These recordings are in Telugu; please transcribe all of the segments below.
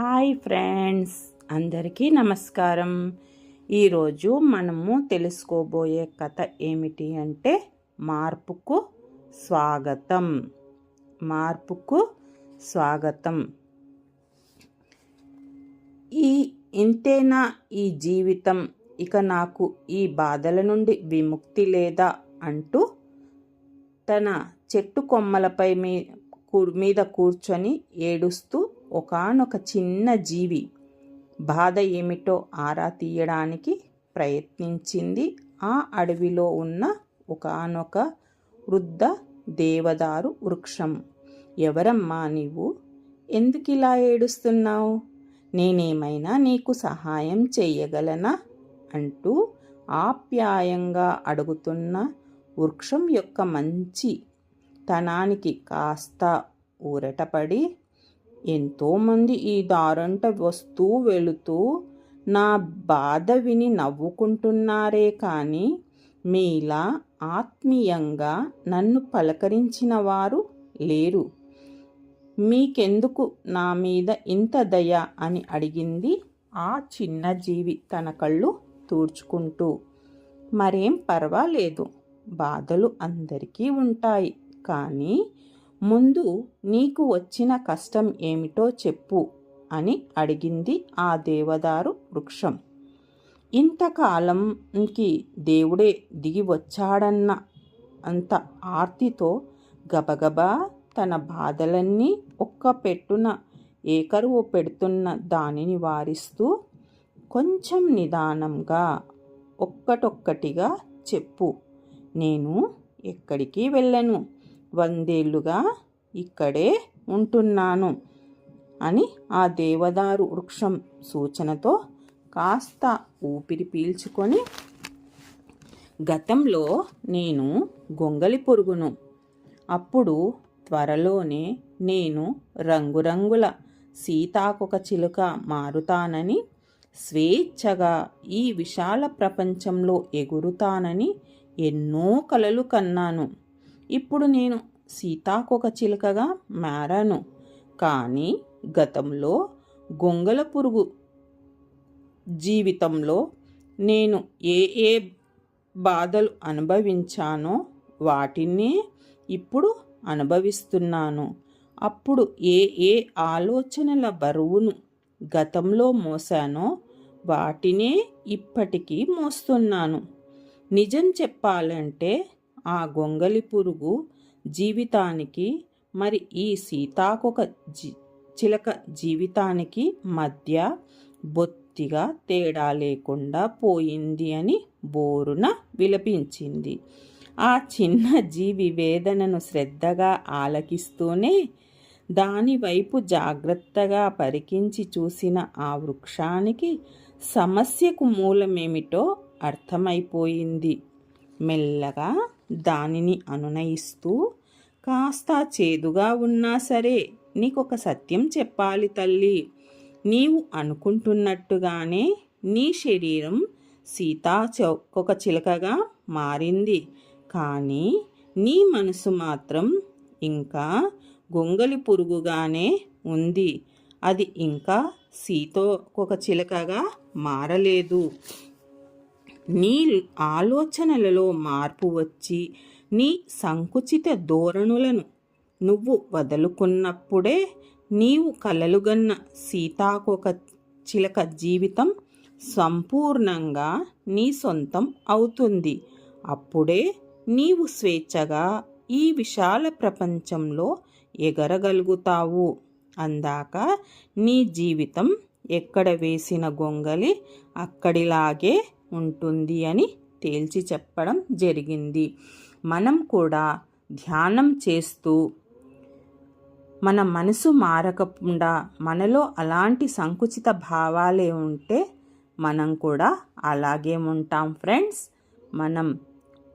హాయ్ ఫ్రెండ్స్ అందరికీ నమస్కారం. ఈరోజు మనము తెలుసుకోబోయే కథ ఏమిటి అంటే మార్పుకు స్వాగతం. మార్పుకు స్వాగతం. ఈ ఇంతేనా ఈ జీవితం? ఇక నాకు ఈ బాధల నుండి విముక్తి లేదా అంటూ తన చెట్టు కొమ్మలపై మీ కూ- మీద కూర్చొని ఏడుస్తూ ఒకానొక చిన్న జీవి బాధ ఏమిటో ఆరా తీయడానికి ప్రయత్నించింది. ఆ అడవిలో ఉన్న ఒకానొక వృద్ధ దేవదారు వృక్షం. ఎవరమ్మా నీవు? ఎందుకిలా ఏడుస్తున్నావు? నేనేమైనా నీకు సహాయం చేయగలనా అంటూ ఆప్యాయంగా అడుగుతున్న వృక్షం యొక్క మంచి తనానికి కాస్త ఊరటపడి ఎంతోమంది ఈ దారంట వస్తూ వెళుతూ నా బాధ విని నవ్వుకుంటున్నారే కానీ మీలా ఆత్మీయంగా నన్ను పలకరించిన వారు లేరు. మీకెందుకు నా మీద ఇంత దయ అని అడిగింది ఆ చిన్న జీవి తన కళ్ళు తూడ్చుకుంటూ మరేం పర్వాలేదు బాధలు అందరికీ ఉంటాయి కానీ ముందు నీకు వచ్చిన కష్టం ఏమిటో చెప్పు అని అడిగింది ఆ దేవదారు వృక్షం. ఇంతకాలంకి దేవుడే దిగి వచ్చాడన్న అంత ఆర్తితో గబగబా తన బాధలన్నీ ఒక్క పెట్టున ఏకరువు పెడుతున్న దానిని వారిస్తూ కొంచెం నిదానంగా ఒక్కటొక్కటిగా చెప్పు. నేను ఎక్కడికి వెళ్ళను? వందేళ్ళుగా ఇక్కడే ఉంటున్నాను అని ఆ దేవదారు వృక్షం సూచనతో కాస్త ఊపిరి పీల్చుకొని గతంలో నేను గొంగలి పురుగును. అప్పుడు త్వరలోనే నేను రంగురంగుల సీతాకొక చిలుక మారుతానని స్వేచ్ఛగా ఈ విశాల ప్రపంచంలో ఎగురుతానని ఎన్నో కలలు కన్నాను. ఇప్పుడు నేను సీతాకొక చిలుకగా మారాను. కానీ గతంలో గొంగల పురుగు జీవితంలో నేను ఏ ఏ బాధలు అనుభవించానో వాటిని ఇప్పుడు అనుభవిస్తున్నాను. అప్పుడు ఏ ఏ ఆలోచనల బరువును గతంలో మోసానో వాటినే ఇప్పటికీ మోస్తున్నాను. నిజం చెప్పాలంటే ఆ గొంగలి పురుగు జీవితానికి మరి ఈ సీతాకొక జీ చిలక జీవితానికి మధ్య బొత్తిగా తేడా లేకుండా పోయింది అని బోరున విలపించింది. ఆ చిన్న జీవి వేదనను శ్రద్ధగా ఆలకిస్తూనే దానివైపు జాగ్రత్తగా పరికించి చూసిన ఆ వృక్షానికి సమస్యకు మూలమేమిటో అర్థమైపోయింది. మెల్లగా దానిని అనునయిస్తూ కాస్త చేదుగా ఉన్నా సరే నీకొక సత్యం చెప్పాలి తల్లి. నీవు అనుకుంటున్నట్టుగానే నీ శరీరం సీతా చౌకొక చిలకగా మారింది. కానీ నీ మనసు మాత్రం ఇంకా గొంగలి పురుగుగానే ఉంది. అది ఇంకా సీతో ఒక చిలకగా మారలేదు. నీ ఆలోచనలలో మార్పు వచ్చి నీ సంకుచిత ధోరణులను నువ్వు వదులుకున్నప్పుడే నీవు కలలుగన్న సీతాకొక చిలక జీవితం సంపూర్ణంగా నీ సొంతం అవుతుంది. అప్పుడే నీవు స్వేచ్ఛగా ఈ విశాల ప్రపంచంలో ఎగరగలుగుతావు. అందాక నీ జీవితం ఎక్కడ వేసిన గొంగలి అక్కడిలాగే ఉంటుంది అని తేల్చి చెప్పడం జరిగింది. మనం కూడా ధ్యానం చేస్తూ మన మనసు మారకుండా మనలో అలాంటి సంకుచిత భావాలే ఉంటే మనం కూడా అలాగే ఉంటాం ఫ్రెండ్స్. మనం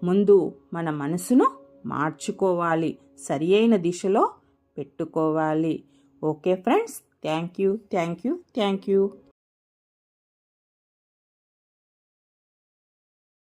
ముందు మన మనసును మార్చుకోవాలి. సరి అయిన దిశలో పెట్టుకోవాలి. Okay friends. Thank you. Thank you. Thank you.